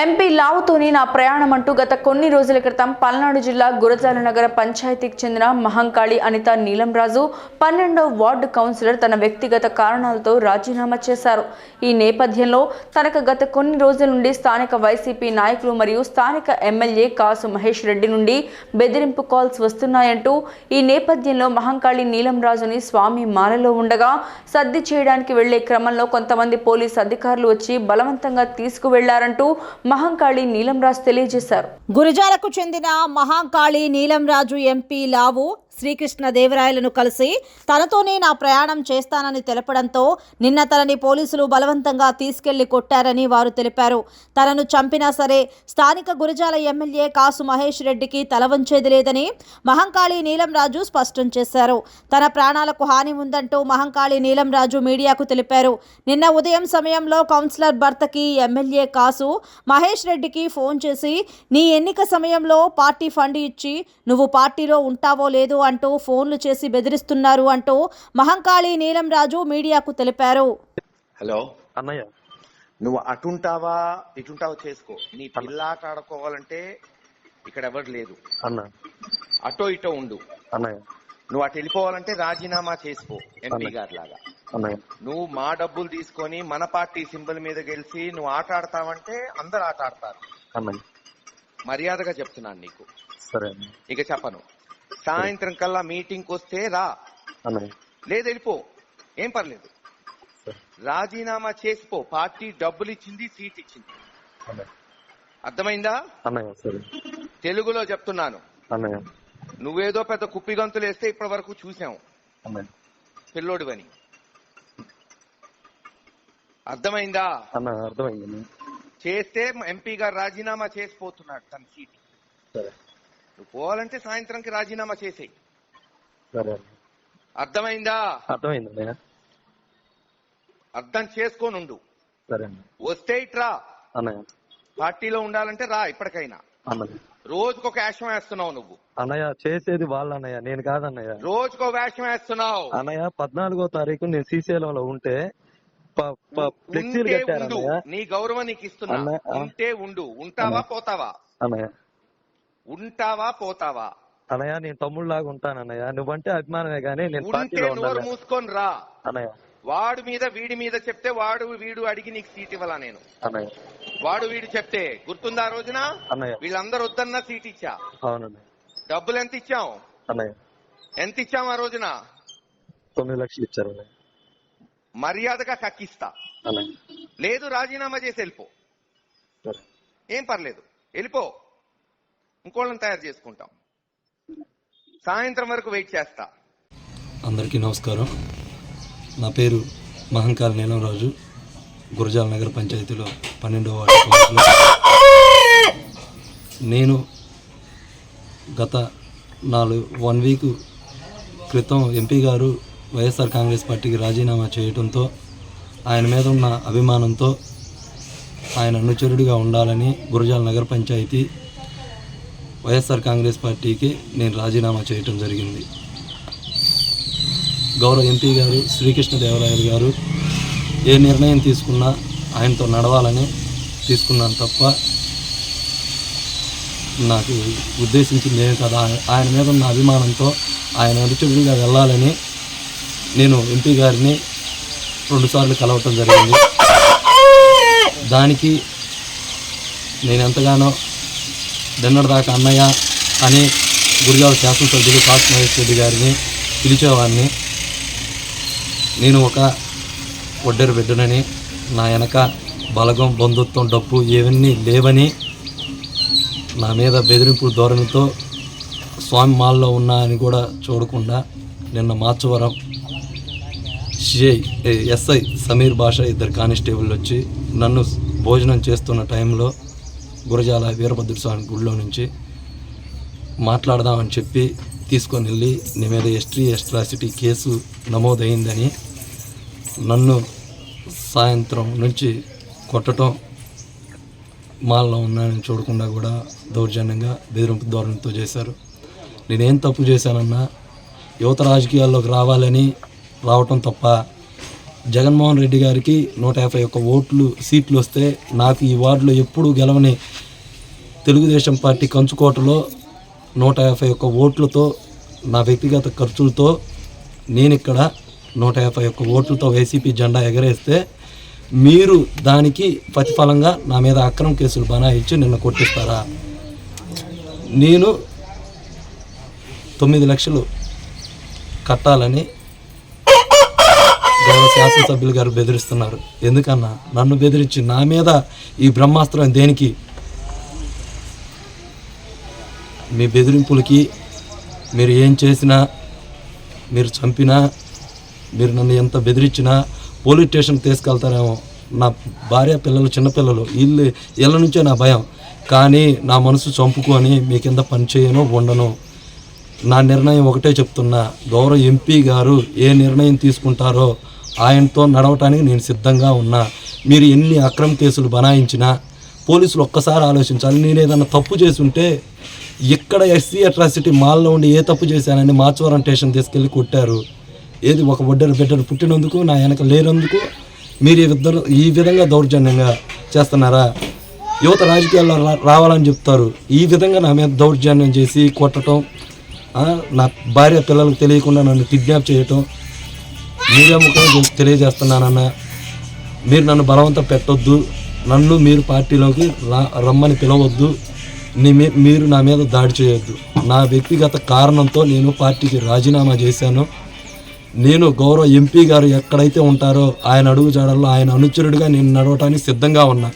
MP లావుతోని నా ప్రయాణం అంటూ గత కొన్ని రోజుల క్రితం పల్నాడు జిల్లా గురజాల నగర పంచాయతీకి చెందిన మహంకాళి అనిత నీలంరాజు పన్నెండవ వార్డు కౌన్సిలర్ తన వ్యక్తిగత కారణాలతో రాజీనామా చేశారు. ఈ నేపథ్యంలో తనకు గత కొన్ని రోజుల నుండి స్థానిక వైసీపీ నాయకులు మరియు స్థానిక ఎమ్మెల్యే కాసు మహేష్ రెడ్డి నుండి బెదిరింపు కాల్స్ వస్తున్నాయంటూ ఈ నేపథ్యంలో మహంకాళి నీలంరాజుని స్వామి మాలలో ఉండగా సర్ది చేయడానికి వెళ్ళే క్రమంలో కొంతమంది పోలీసు అధికారులు వచ్చి బలవంతంగా తీసుకువెళ్ళారంటూ మహంకాళి నీలంరాజు తెలియజేశారు. గురజాలకు చెందిన మహాంకాళి నీలంరాజు ఎంపీ లావు శ్రీకృష్ణ దేవరాయలను కలిసి తనతోనే నా ప్రయాణం చేస్తానని తెలపడంతో నిన్న తనని పోలీసులు బలవంతంగా తీసుకెళ్ళి కొట్టారని వారు తెలిపారు. తనను చంపినా సరే స్థానిక గురజాల ఎమ్మెల్యే కాసు మహేష్ రెడ్డికి తల వంచేది లేదని మహంకాళి నీలంరాజు స్పష్టం చేశారు. తన ప్రాణాలకు హాని ఉందంటూ మహంకాళి నీలంరాజు మీడియాకు తెలిపారు. నిన్న ఉదయం సమయంలో కౌన్సిలర్ భర్తకి ఎమ్మెల్యే కాసు మహేష్ రెడ్డికి ఫోన్ చేసి నీ ఎన్నిక సమయంలో పార్టీ ఫండ్ ఇచ్చి నువ్వు పార్టీలో ఉంటావో లేదో అంటూ ఫోన్లు చేసి బెదిరిస్తున్నారు అంటూ మహంకాళి నీలంరాజు మీడియాకు తెలిపారు. హలో. అన్నయ్య. నువ్వు అటుంటావా ఇటుంటావా చేసుకో. నీ పిల్లాట ఆడుకోవాలంటే ఇక్కడ ఎవరు లేదు అన్న. అటో ఇటో ఉండు. అన్నయ్య. నువ్వు అటు వెళ్ళిపోవాలంటే రాజీనామా చేసుకో ఎంపీ గారి లాగా నువ్వు మా డబ్బులు తీసుకొని మన పార్టీ సింబల్ మీద గెలిచి నువ్వు ఆట ఆడతావంటే అందరు ఆట ఆడతారు. అన్నయ్య. మర్యాదగా చెప్తున్నాను నీకు. సరే ఇక చెప్పను. సాయంత్రం కల్లా మీటింగ్ వస్తే రా. అన్నయ్య. లేదు వెళ్ళిపో. ఏం పర్లేదు. రాజీనామా చేసిపో. పార్టీ డబ్బులు ఇచ్చింది సీట్ ఇచ్చింది. అర్థమైందా? అన్నయ్య సరే. తెలుగులో చెప్తున్నాను. అన్నయ్య. నువ్వేదో పెద్ద కుప్పి గంతులు వేస్తే ఇప్పటి వరకు చూసాం అన్నయ్య. పిల్లోడివని. అర్థమైందా? అన్న అర్థమైంది. చేస్తే ఎంపీ గారు రాజీనామా చేసిపోతున్నాడు తన సీట్. సరే. నువ్వు పోవాలంటే సాయంత్రంకి రాజీనామా చేసేయి. అన్న. అర్థమైందా? అర్థమైంది అర్థం చేసుకొని ఉండు సరే అన్న. వస్తే ఇట్రా పార్టీలో ఉండాలంటే రా ఇప్పటికైనా. అన్నయ్య. రోజుకొక వేషం వేస్తున్నావు నువ్వు. అన్నయ్య చేసేది వాళ్ళు అన్నయ్య నేను కాదన్నయ్య. రోజుకో వేషం వేస్తున్నావు. అన్నయ్య పద్నాలుగో తారీఖు నేను శ్రీశైలంలో ఉంటే ఫ్లెక్సీలు కట్టారు నీ గౌరవం నీకు ఇస్తున్నా. ఉంటే ఉండు. ఉంటావా పోతావా? అన్నయ్య. ఉంటావా పోతావా? అన్నయ్య నేను తమ్ముళ్ళలాగా ఉంటాను అన్నయ్య నువ్వంటే అభిమానమే కానీ నేను నోరు మూసుకొని రా. అన్నయ్య. వాడు మీద వీడి మీద చెప్తే వాడు వీడు అడిగి నీకు సీట్ ఇవ్వాలా నేను. అన్నయ్య. వాడు వీడు చెప్తే గుర్తుందా ఆ రోజున? వీళ్ళందరూ వద్దన్నా సీట్ ఇచ్చా? డబ్బులు ఎంత ఇచ్చాం? అన్నయ్య. ఎంత ఇచ్చాం ఆ రోజున? తొమ్మిది లక్షలు ఇచ్చారు మర్యాదగా కక్కిస్తా. లేదు రాజీనామా చేసి వెళ్ళిపో. ఏం పర్లేదు. వెళ్ళిపో. ఇంకోళ్ళని తయారు చేసుకుంటాం. సాయంత్రం వరకు వెయిట్ చేస్తా. అందరికీ నమస్కారం. నా పేరు మహంకాల నీలంరాజు. గురజాల నగర పంచాయతీలో పన్నెండవ వార్డు నేను గత నాలుగు వన్ వీక్ క్రితం ఎంపీ గారు వైఎస్ఆర్ కాంగ్రెస్ పార్టీకి రాజీనామా చేయడంతో ఆయన మీద ఉన్న అభిమానంతో ఆయన అనుచరుడిగా ఉండాలని గురజాల నగర పంచాయతీ వైఎస్ఆర్ కాంగ్రెస్ పార్టీకి నేను రాజీనామా చేయటం జరిగింది. గౌరవ ఎంపీ గారు శ్రీకృష్ణదేవరాయలు గారు ఏ నిర్ణయం తీసుకున్నా ఆయనతో నడవాలని తీసుకున్నాను తప్ప నాకు ఉద్దేశించింది ఏం కదా. ఆయన మీద ఉన్న అభిమానంతో ఆయన అనుచరుడిగా వెళ్ళాలని నేను ఎంపీ గారిని రెండుసార్లు కలవటం జరిగింది. దానికి నేను ఎంతగానో డిన్నర్ దాకా అన్నయ్య అని గురిజాల శాసనసభ్యులు కాస్ మహేష్ రెడ్డి గారిని పిలిచేవాడిని. నేను ఒక ఒడ్డరు బిడ్డనని నా వెనక బలగం బంధుత్వం డబ్బు ఇవన్నీ లేవని నా మీద బెదిరింపు ధోరణితో స్వామి మాల్లో ఉన్నా అని కూడా చూడకుండా నిన్న మార్చవరం సిఐ ఎస్ఐ సమీర్ భాష ఇద్దరు కానిస్టేబుల్ వచ్చి నన్ను భోజనం చేస్తున్న టైంలో గురజాల వీరభద్ర స్వామి గుడిలో నుంచి మాట్లాడదామని చెప్పి తీసుకొని వెళ్ళి నీ మీద ఎస్ట్రీ ఎస్ట్రాసిటీ కేసు నమోదైందని నన్ను సాయంత్రం నుంచి కొట్టడం మాల్లో ఉన్నానని చూడకుండా కూడా దౌర్జన్యంగా బెదిరింపు ధోరణితో చేశారు. నేనేం తప్పు చేశానన్నా యువత రాజకీయాల్లోకి రావాలని రావటం తప్ప జగన్మోహన్ రెడ్డి గారికి నూట యాభై ఒక్క ఓట్లు సీట్లు వస్తే నాకు ఈ వార్డులో ఎప్పుడూ గెలవని తెలుగుదేశం పార్టీ కంచుకోటలో నూట యాభై ఒక్క ఓట్లతో నా వ్యక్తిగత ఖర్చులతో నేను ఇక్కడ నూట యాభై ఒక్క ఓట్లతో వైసీపీ జెండా ఎగరేస్తే మీరు దానికి ప్రతిఫలంగా నా మీద అక్రమ కేసులు బనాయించి నిన్న కొట్టిస్తారా? నేను తొమ్మిది లక్షలు కట్టాలని శాసనసభ్యులు గారు బెదిరిస్తున్నారు. ఎందుకన్నా? నన్ను బెదిరించి నా మీద ఈ బ్రహ్మాస్త్రం దేనికి? మీ బెదిరింపులకి మీరు ఏం చేసినా మీరు చంపినా మీరు నన్ను ఎంత బెదిరించినా పోలీస్ స్టేషన్ తీసుకెళ్తారేమో. నా భార్య పిల్లలు చిన్నపిల్లలు వీళ్ళు వీళ్ళ నుంచే నా భయం. కానీ నా మనసు చంపుకొని మీ కింద పని చేయను ఉండను. నా నిర్ణయం ఒకటే చెప్తున్నా. గౌరవ ఎంపీ గారు ఏ నిర్ణయం తీసుకుంటారో ఆయనతో నడవటానికి నేను సిద్ధంగా ఉన్నా. మీరు ఎన్ని అక్రమ కేసులు బనాయించినా పోలీసులు ఒక్కసారి ఆలోచించాలి. నేను ఏదైనా తప్పు చేసి ఉంటే ఇక్కడ ఎస్సీ అట్రాసిటీ మాల్లో ఉండి ఏ తప్పు చేశానని మార్చవరం స్టేషన్ తీసుకెళ్ళి కొట్టారు. ఏది ఒక ఒడ్డరు బిడ్డలు పుట్టినందుకు నా వెనక లేనందుకు మీరు ఈ ఈ విధంగా దౌర్జన్యంగా చేస్తున్నారా? యువత రాజకీయాల్లో రా- రావాలని చెప్తారు. ఈ విధంగా నా మీద దౌర్జన్యం చేసి కొట్టడం నా భార్య పిల్లలకు తెలియకుండా నన్ను కిడ్నాప్ చేయటం మీడియా ముఖ్యంగా తెలియజేస్తున్నానన్న మీరు నన్ను బలవంతం పెట్టొద్దు. నన్ను మీరు పార్టీలోకి రమ్మని పిలవద్దు. నీ మీ- మీరు నా మీద దాడి చేయొద్దు. నా వ్యక్తిగత కారణంతో నేను పార్టీకి రాజీనామా చేశాను. నేను గౌరవ ఎంపీ గారు ఎక్కడైతే ఉంటారో ఆయన అడుగు జాడల్లో ఆయన అనుచరుడిగా నేను నడవటానికి సిద్ధంగా ఉన్నా.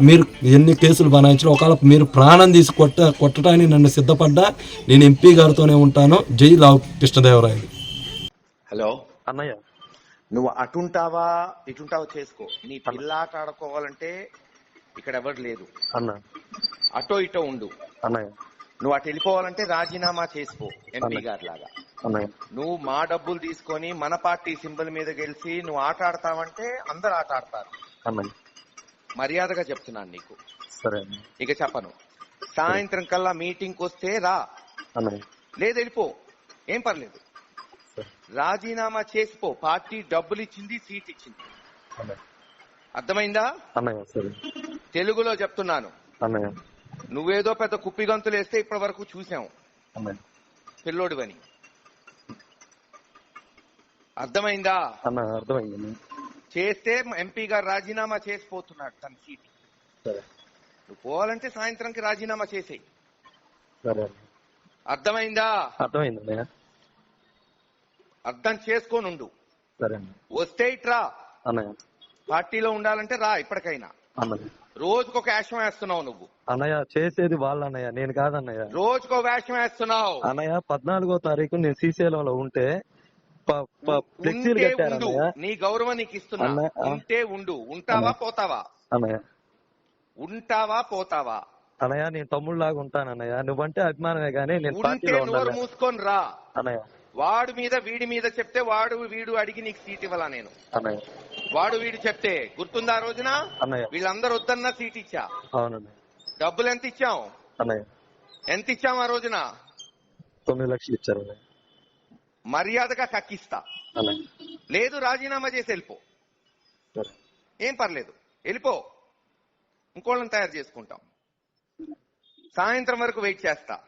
మీరు ఎన్ని కేసులు బనాయించినా ఒకవేళ మీరు ప్రాణం తీసి కొట్ట కొట్టడానికి నన్ను సిద్ధపడ్డా నేను ఎంపీ గారితోనే ఉంటాను. జై లావు కృష్ణదేవరాయలు. హలో. అన్నయ్య. నువ్వు అటుంటావా ఇటుంటావా చేసుకో. నీ పిల్లాట ఆడుకోవాలంటే ఇక్కడ ఎవరు లేదు. అన్న. అటో ఇటో ఉండు. అన్నయ్య. నువ్వు అటు వెళ్ళిపోవాలంటే రాజీనామా చేసుకో ఎంపీ గారి లాగా నువ్వు మా డబ్బులు తీసుకొని మన పార్టీ సింబల్ మీద గెలిచి నువ్వు ఆట ఆడతావంటే అందరు ఆట ఆడతారు. మర్యాదగా చెప్తున్నాను నీకు. ఇక చెప్పను. సాయంత్రం కల్లా మీటింగ్ వస్తే రా. లేదు వెళ్ళిపో. ఏం పర్లేదు. రాజీనామా చేసిపో పార్టీ డబ్బులు ఇచ్చింది సీట్ ఇచ్చింది అర్థమైందా తెలుగులో చెప్తున్నాను. నువ్వేదో పెద్ద కుప్పి గంతులు వేస్తే ఇప్పటి వరకు చూసాం అన్నయ్య పిల్లోడివని అర్థమైందా అర్థమైంది. చేస్తే ఎంపీ గారు రాజీనామా చేసిపోతున్నాడు తన సీట్. నువ్వు పోవాలంటే సాయంత్రంకి రాజీనామా చేసేయి. అర్థమైందా? అర్థమైంది అర్థం చేసుకొని ఉండు సరే అన్న వస్తే ఇట్రా అన్నయ్య. పార్టీలో ఉండాలంటే రా ఇప్పటికైనా. అన్నయ్య. రోజుకొక వేషం వేస్తున్నావు నువ్వు. అన్నయ్య చేసేది వాళ్ళు అన్నయ్య నేను కాదన్నయ్య. రోజుకో వేషం వేస్తున్నావు. అన్నయ్య పద్నాలుగో తారీఖు నేను శ్రీశైలంలో ఉంటే ప- ప- ఫ్లెక్సీలు ఉంటే కట్టారు ఉండు. అన్నయ్య నీ గౌరవం నీకు ఇస్తున్నా. అన్న, ఆ. ఉంటే ఉండు. ఉంటావా పోతావా? అన్నయ్య. ఉంటావా పోతావా? అన్నయ్య నేను తమ్ముళ్ళలాగా ఉంటాను అన్నయ్య నువ్వంటే అభిమానమే కానీ నేను ఉంటే పార్టీలో నోరు ఉండాలి. మూసుకొని రా. అన్నయ్య. వాడు మీద వీడి మీద చెప్తే వాడు వీడు అడిగి నీకు సీట్ ఇవ్వాలా నేను? అన్నయ్య. వాడు వీడు చెప్తే గుర్తుందా రోజున? వీళ్ళందరూ వద్దన్నా సీట్ ఇచ్చా? డబ్బులు ఎంత ఇచ్చాం అన్నయ్య. ఎంత ఇచ్చాం ఆ రోజున? తొమ్మిది లక్షలు ఇచ్చారు మర్యాదగా కక్కిస్తా. అన్నయ్య. లేదు రాజీనామా చేసి వెళ్ళిపో. సరే. ఏం పర్లేదు. వెళ్ళిపో. ఇంకోళ్ళని తయారు చేసుకుంటాం. సాయంత్రం వరకు వెయిట్ చేస్తా.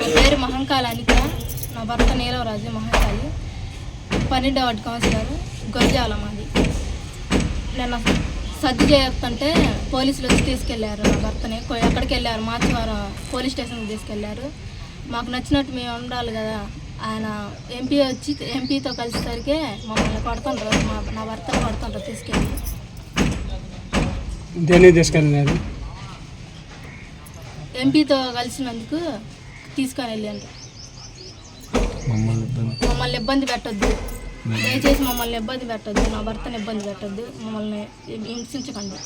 పేరు అనిత నా భర్త నీలవరాజు మహంకాళి పన్నెండవ కౌన్సిలర్. గొంజాల మాది. నిన్న సర్ది చేస్తుంటే పోలీసులు వచ్చి తీసుకెళ్ళారు నా భర్తని. ఎక్కడికి వెళ్ళారు మార్చివారం పోలీస్ స్టేషన్కి తీసుకెళ్ళారు. మాకు నచ్చినట్టు మేము ఉండాలి కదా. ఆయన ఎంపీ వచ్చి ఎంపీతో కలిసేసరికి మమ్మల్ని కొడుతుండ్రు. మా నా భర్తను కొడుతుండ్రు తీసుకెళ్ళి. దేన్ని తీసుకెళ్ళినారు ఎంపీతో కలిసినందుకు తీసుకొని వెళ్ళండి మమ్మల్ని ఇబ్బంది పెట్టొద్దు. దయచేసి మమ్మల్ని ఇబ్బంది పెట్టొద్దు. నా భర్తను ఇబ్బంది పెట్టొద్దు. మమ్మల్ని హింసించకండి.